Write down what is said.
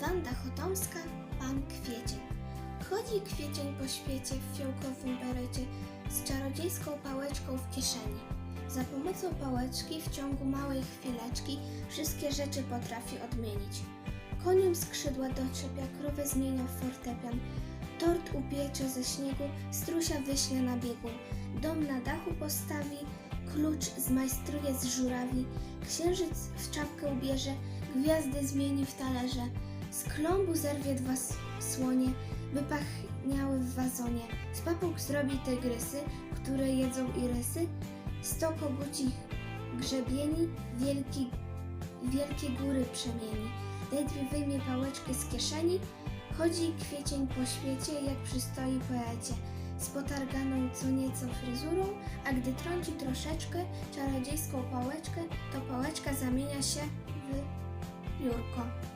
Wanda Chotomska, pan Kwiecień. Chodzi Kwiecień po świecie w fiołkowym berecie z czarodziejską pałeczką w kieszeni. Za pomocą pałeczki w ciągu małej chwileczki wszystkie rzeczy potrafi odmienić. Koniem skrzydła doczepia, krowę zmienia w fortepian, tort upiecze ze śniegu, strusia wyśle na biegun, dom na dachu postawi, klucz zmajstruje z żurawi, księżyc w czapkę ubierze, gwiazdy zmieni w talerze, z klombu zerwie dwa słonie, wypachniały w wazonie, z papug zrobi tygrysy, które jedzą irysy, sto kogucich grzebieni, wielki, wielkie góry przemieni. Ledwie wyjmie pałeczkę z kieszeni, chodzi kwiecień po świecie, jak przystoi poecie, z potarganą co nieco fryzurą, a gdy trąci troszeczkę czarodziejską pałeczkę, to pałeczka zamienia się w piórko.